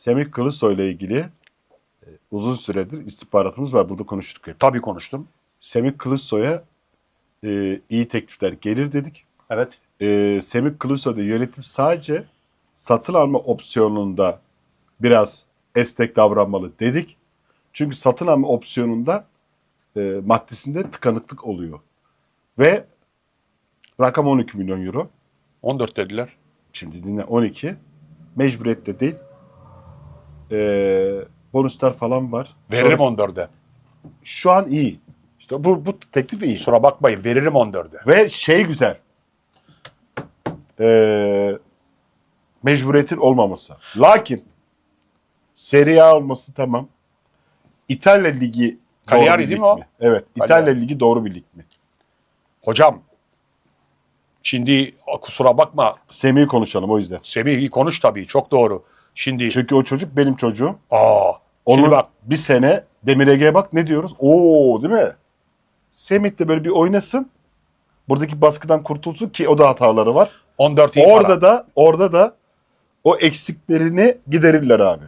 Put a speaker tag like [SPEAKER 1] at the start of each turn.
[SPEAKER 1] Semih Kılıçsoy ile ilgili e, uzun süredir istihbaratımız var. Burada konuştuk hep.
[SPEAKER 2] Tabii konuştum.
[SPEAKER 1] Semih Kılıçsoy'a e, iyi teklifler gelir dedik.
[SPEAKER 2] Evet.
[SPEAKER 1] E, Semih Kılıçsoy'da yönetim sadece satın alma opsiyonunda biraz esnek davranmalı dedik. Çünkü satın alma opsiyonunda e, maddesinde tıkanıklık oluyor. Ve rakam 12 milyon euro.
[SPEAKER 2] 14 dediler.
[SPEAKER 1] Şimdi dinle 12. Mecburiyette değil. E, bonuslar falan var.
[SPEAKER 2] Veririm
[SPEAKER 1] Sonra-
[SPEAKER 2] 14'e.
[SPEAKER 1] Şu an iyi. İşte bu, bu teklif iyi.
[SPEAKER 2] Kusura bakmayın veririm 14'e.
[SPEAKER 1] Ve şey güzel. Ee, mecburiyetin olmaması. Lakin Serie A olması tamam. İtalya Ligi bir
[SPEAKER 2] değil mi o?
[SPEAKER 1] mi? Evet. İtalya Ligi doğru bir lig mi?
[SPEAKER 2] Hocam şimdi kusura bakma
[SPEAKER 1] Semih'i konuşalım o yüzden.
[SPEAKER 2] Semih iyi konuş tabii çok doğru. Şimdi
[SPEAKER 1] Çünkü o çocuk benim çocuğum.
[SPEAKER 2] aa
[SPEAKER 1] Onun
[SPEAKER 2] bak
[SPEAKER 1] bir sene Demir Ege'ye bak ne diyoruz? Oo değil mi? Semih de böyle bir oynasın. Buradaki baskıdan kurtulsun ki o da hataları var.
[SPEAKER 2] 14 iyi
[SPEAKER 1] Orada
[SPEAKER 2] para.
[SPEAKER 1] da orada da o eksiklerini giderirler abi.